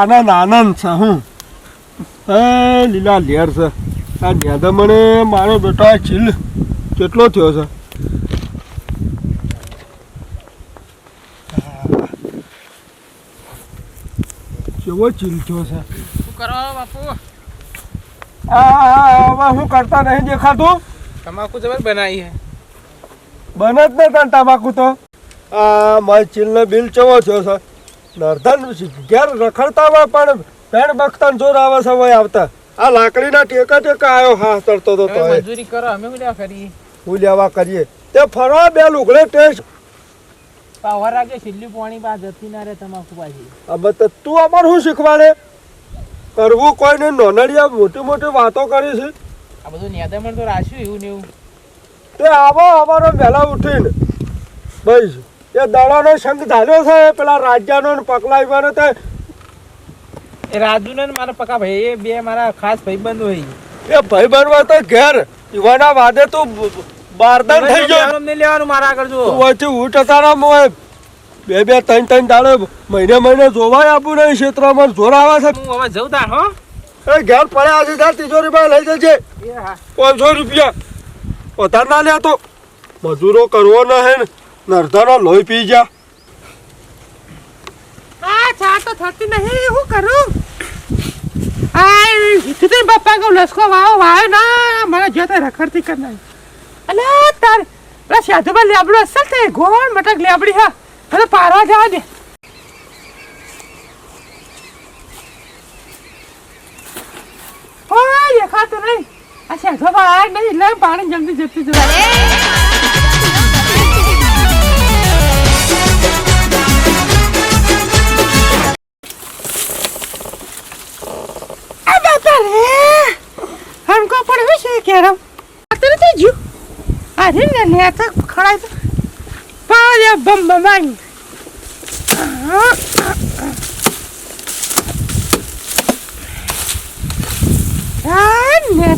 આનંદ આનંદ છે હું એ લીલા લેર છે. આ નેદા મને મારો બેટા ચીલ કેટલો થયો છે? કેવો ચીલ થયો છે? શું કરો બાપુ? આ હું કરતા નહીં દેખાતું? તમાકુ જબર બનાવી હે. બને જ નહીં તને તમાકુ તો. આ મારી ચીલનો બિલ ચવો થયો છે? નર્ધન ઘેર રખડતા હોય પણ પેણ બખતા જોર આવે છે હોય આવતા. આ લાકડીના ટેકા ટેકા આવ્યો હા તરતો તો તો મજૂરી કરો અમે શું કરીએ? હું લેવા કરીએ? તે ફરવા બે લુગડે ટેસ્ટ પાવર રાખજો છેલ્લી પોણી બા જતી ના રે તમાકુ પાછી. હવે તો તું અમાર શું શીખવાડે? કરવું કોઈ નહીં નોનડિયા મોટી મોટી વાતો કરી છે. આ બધું નેદામણ તો રાખ્યું એવું ને એવું. તે આવો અમારો વહેલા ઉઠીને. બસ. એ દડાનો સંગ ધાર્યો છે પેલા રાજાનો ને પકલાઈવાનો તે. એ રાજુને ને મારા પકા ભાઈ એ બે મારા ખાસ ભાઈબંધ હોય. એ ભાઈ હોય તો ઘેર યુવાના વાદે તું બારદાન થઈ ગયો. નામ લેવાનું મારા આગળ જો. તું વચ્ચે ઉઠ તારા મોય બે બે ત્રણ ત્રણ દાડે મહિને મહિને જોવાય આપું નહીં ક્ષેત્રમાં જોર આવે છે. હું હવે જઉં તાર હો. એ ઘેર પડ્યા છે તાર તિજોરીમાં લઈ જજે. પાંચસો રૂપિયા. વધારે ના લે તો. મજૂરો કરવો ના હે ને. નરધાનો લોહી પી જા. આ ચા તો થતી નહીં હું કરું? આ હિતેન બાપા કો લસકો વાવ વાવ ના મને જો તે રખડતી કર નહીં અલે તાર પેલા સાધુમાં લેબડો અસલ તે ગોળ મટક લેબડી હા મને પારવા જવા દે. ઓય દેખાતું નહીં. આ સાધુમાં આ નહીં લે પાણી જલ્દી જતી જવા કેરમ અત્યારે થઈ ગયું? અરે ને લે તો ખડાય તો. પાલે બમ બમ આ ને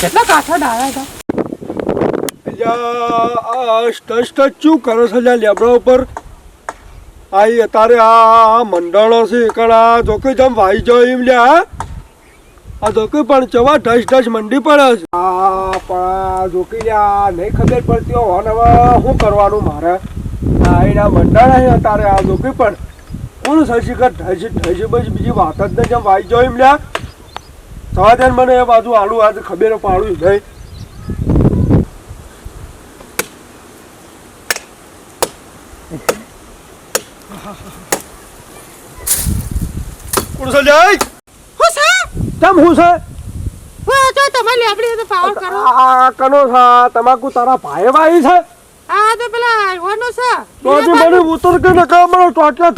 કેટલા કાઠા ડાળા હતા? આ સ્ટચ શું કરે છે લ્યા લેબડા ઉપર? અત્યારે આ મંડળો છે, એકણ આ જોકે જમ વાઈ જાય એમ લ્યા? આ જોકે પણ ચવા ઢસ ઢસ મંડી પડે છે. આ પણ આ જોકે લ્યા, નહીં ખબર પડતી હોય, હવે શું કરવાનું મારે? આ એના મંડળ અત્યારે, આ જોકે પણ. કોણ કર ઢસ ઢસ બસ બીજી વાત જ નહીં, જેમ વાઈ જાય એમ લ્યા. થવા મને એ બાજુ આડું આજે ખબર પાડું નહીં કોણ છે હું છે? તમ હું છે? હું જો તમારે લેબડી તો પાવર કરો. આ કનો છે તમાકુ તારા ભાઈ ભાઈ છે. આ તો પેલા આવ્યો છે. તો મને ઉતર કે નકા મને ટોટલા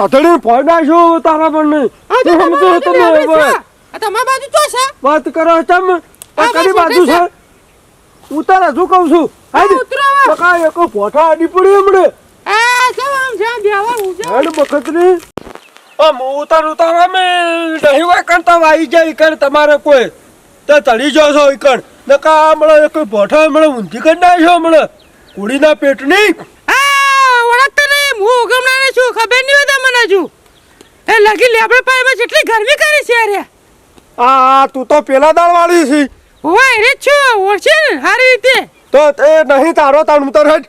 નાખ્યો તારા પણ નહીં. આ તો સમજો તમે. આ તમારી બાજુ તો છે. વાત કરો તમ આ આ બાજુ છે. છે. ઉતાર હજુ કહું છું? હાજ બકા. એક ફોટો આડી પડી હમણે. આ જો આમ છે? દેવા હું જો હેડ બખતરી. ઓ ઉતાર ઉતાર અમે નહીં હોય કરતા આવી જાય કર તમારે કોઈ. તો ચડી જો છો ઈકણ. નકા હમણાં એક ભોઠા હમણાં ઊંધી કરી નાખ્યો હમણાં. કુડીના પેટની. આ ઓળખતો નહીં. હું ઉગમણાને છું. ખબર નહીં હોય મને હજુ એ લગી લેબડે પાયમાં જેટલી ગરમી કરી છે અરે આ તું તો પેલા દાળ વાળી છે. ઓય રે છો ઓળશે ને સારી રીતે. તો એ નહીં તારો તાણ ઉતર હેડ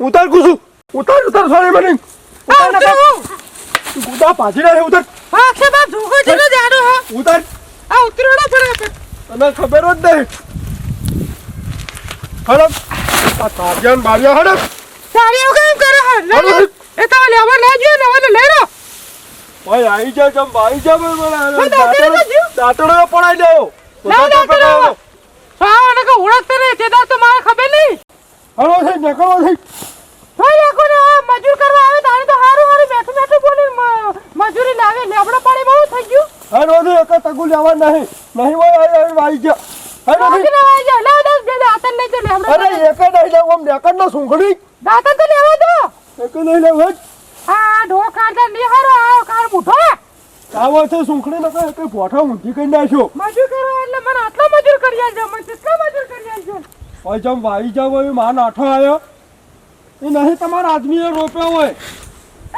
ઉતર કુસુ ઉતર ઉતર સોરી મને. ઉતર ના તું. ઉતાર પાછી ના રે ઉતાર. આ છે બાપ ધોકો છે ને જાડો હા. ઉતર. આ ઉતરોડા પડે આપણે તને ખબર જ નહીં. હડપ. આ કાવ્યાન બારિયા હડપ. સારી કેમ કરે હા? લે. એ તો લેવા લેજો લેવા લઈ લો. ભાઈ આઈ જા જમ ભાઈ જા મને દાટડો પડાઈ દો ના દાટડો હા ને કો ઓળખતે રે તેદાર તો મારે ખબર નહીં. હરો છે નકળો છે ભાઈ રાખો ને આ મજૂર કરવા આવે તારે તો હારું હારું બેઠું બેઠું બોલી મજૂરી લાવે ને આપણો પાણી બહુ થઈ ગયું. હરો છે એક તગુ લેવા નહીં. નહીં હોય અરે વાઈ ગયો હરો છે ના વાઈ ગયો લાવ દસ દે દાતન લઈ જો ને આપણે અરે એક નહીં લેવ આમ નેકડ નો સુંઘડી દાતન તો લેવા દો. એક નહીં લેવ હા ઢોકાડતા નિહારો આ કાર મુઠો. આવો છે સૂંઘણી ન કહે કે ભોઠા ઊંધી કરી નાખ્યો. મજૂર કરો એટલે મને આટલો મજૂર કરી આલજો મને કેટલા મજૂર કરી આલજો? હોય જેમ વાઈ જાવ હોયમાં નાઠો આવ્યો એ નહીં તમારા આદમીએ રોપ્યો હોય.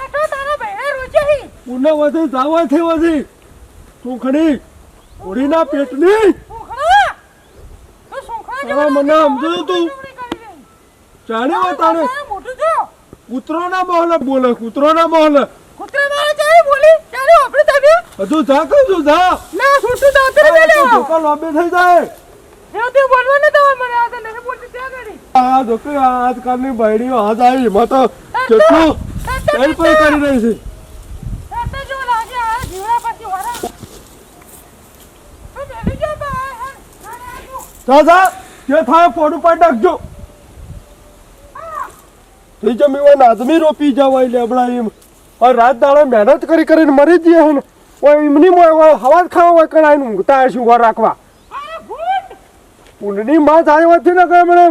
એટલો તારા ભાઈને રોજે હી. ઉને વધી જાવા છે વધી. સૂંખણી ઓડીના પેટની. સુખડા! સુખડા હવે મને સમજુ તું જાણે તારે મોટું જો કૂતરોના મોહલે બોલે કૂતરોના મોહલે. કૂતરા મારે ચાલે બોલી ચાલે આપણે તમે જા કહું છું જા. ના છોટું તો અત્યારે મેલ્યો ધોકા લાંબી થઈ જાય. એવું તે બોલવાનું તો મને. આ નહીં બોલતી ત્યાં ગાડી આ જોકે આજકાલની બહેણીઓ હાથ આવી એમાં તો કેટલું કઈ પણ કરી રહી છે. એટલે જો થાય ફોડું પાડી નાખજો. થઈ જમી હોય ને આદમી રોપી જવાય લેબડા એમ રાત દાડે મહેનત કરી કરીને મરી જ જાય ને. ઓય એમની મોય હવાજ ખાવા હોય કણાઈને તાર શું ઘર રાખવા. અરે ઊંડની માં થાય હોતી ને કે મને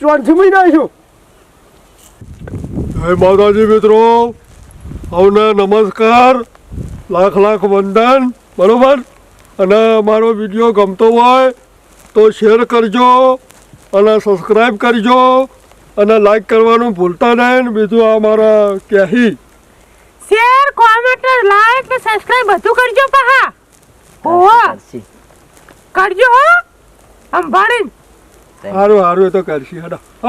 ચોથી મહિના છું. હે માતાજી મિત્રો સૌને નમસ્કાર લાખ લાખ વંદન બરોબર? અને અમારો વીડિયો ગમતો હોય તો શેર કરજો અને સબસ્ક્રાઈબ કરજો અને લાઈક કરવાનું ભૂલતા નહીં. બીજું આ મારા કહી. શેર કોમેન્ટ લાઈક ને સબસ્ક્રાઇબ બધું કરજો પહા. ઓ કરજો હો. અંબાડી સારું સારું એ તો કરશી હેડા.